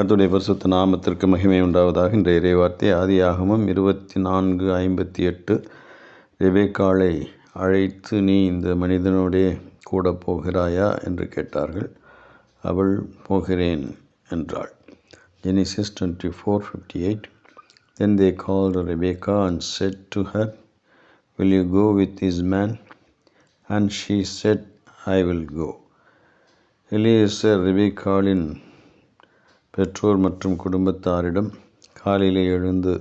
கர்த்தருடைய பரிசுத்த நாமத்திற்கு மகிமை உண்டாவதாக இன்றைய இறைவார்த்தை. ஆதியாகமும் இருபத்தி நான்கு ஐம்பத்தி எட்டு. ரெபேக்காலை அழைத்து நீ இந்த மனிதனோடே கூட போகிறாயா? என்று கேட்டார்கள். அவள் போகிறேன் என்றாள். Genesis twenty four fifty eight then they call Rebekah and said to her will you go with is man and she said I will go Eliezer ரெபேக்காலின் பெற்றோர் மற்றும் குடும்பத்தாரிடம் காலையில் எழுந்து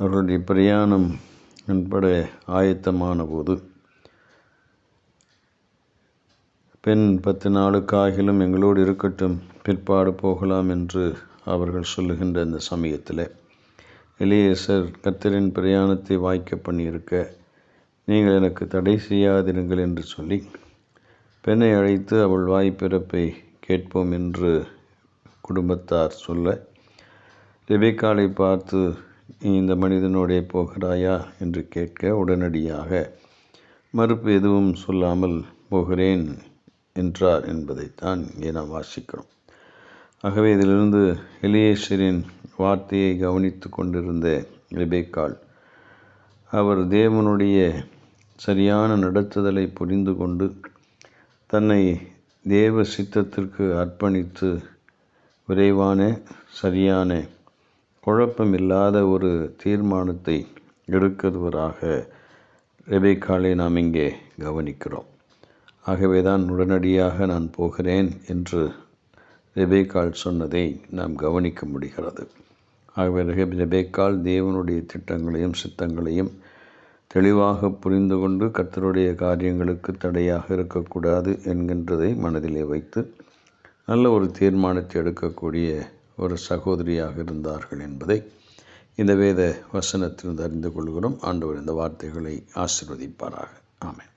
அவர்களுடைய பிரயாணம் என்பட ஆயத்தமான போது பெண் பத்து நாளுக்காகிலும் எங்களோடு இருக்கட்டும் பிற்பாடு போகலாம் என்று அவர்கள் சொல்லுகின்ற இந்த சமயத்தில் இளையேசர் கர்த்தரின் பிரயாணத்தை வாய்க்க பண்ணியிருக்க நீங்கள் எனக்கு தடை செய்யாதிருங்கள் என்று சொல்லி பெண்ணை அழைத்து அவள் வாய் பிறப்பை கேட்போம் என்று குடும்பத்தார் சொல்ல ரெபேக்காளை பார்த்து நீ இந்த மனிதனோடே போகிறாயா? என்று கேட்க உடனடியாக மறுப்பு எதுவும் சொல்லாமல் போகிறேன் என்றார் என்பதைத்தான் இங்கே நாம் வாசிக்கிறோம். ஆகவே இதிலிருந்து எலியேசரின் வார்த்தையை கவனித்து கொண்டிருந்த ரெபேக்காள் அவர் தேவனுடைய சரியான நடத்துதலை புரிந்து கொண்டு தன்னை தேவ சித்தத்திற்கு அர்ப்பணித்து விரைவான சரியான குழப்பமில்லாத ஒரு தீர்மானத்தை எடுக்கிறவராக ரெபேக்காலை நாம் இங்கே கவனிக்கிறோம். ஆகவே தான் உடனடியாக நான் போகிறேன் என்று ரெபேக்கால் சொன்னதை நாம் கவனிக்க முடிகிறது. ஆகவே ரெபேக்கால் தேவனுடைய திட்டங்களையும் சித்தங்களையும் தெளிவாக புரிந்து கொண்டு கர்த்தருடைய காரியங்களுக்கு தடையாக இருக்கக்கூடாது என்கின்றதை மனதிலே வைத்து நல்ல ஒரு தீர்மானத்தை எடுக்கக்கூடிய ஒரு சகோதரியாக இருந்தார்கள் என்பதை இந்த வேத வசனத்திலிருந்து அறிந்து கொள்கிறோம். ஆண்டவர் இந்த வார்த்தைகளை ஆசிர்வதிப்பாராக. ஆமென்.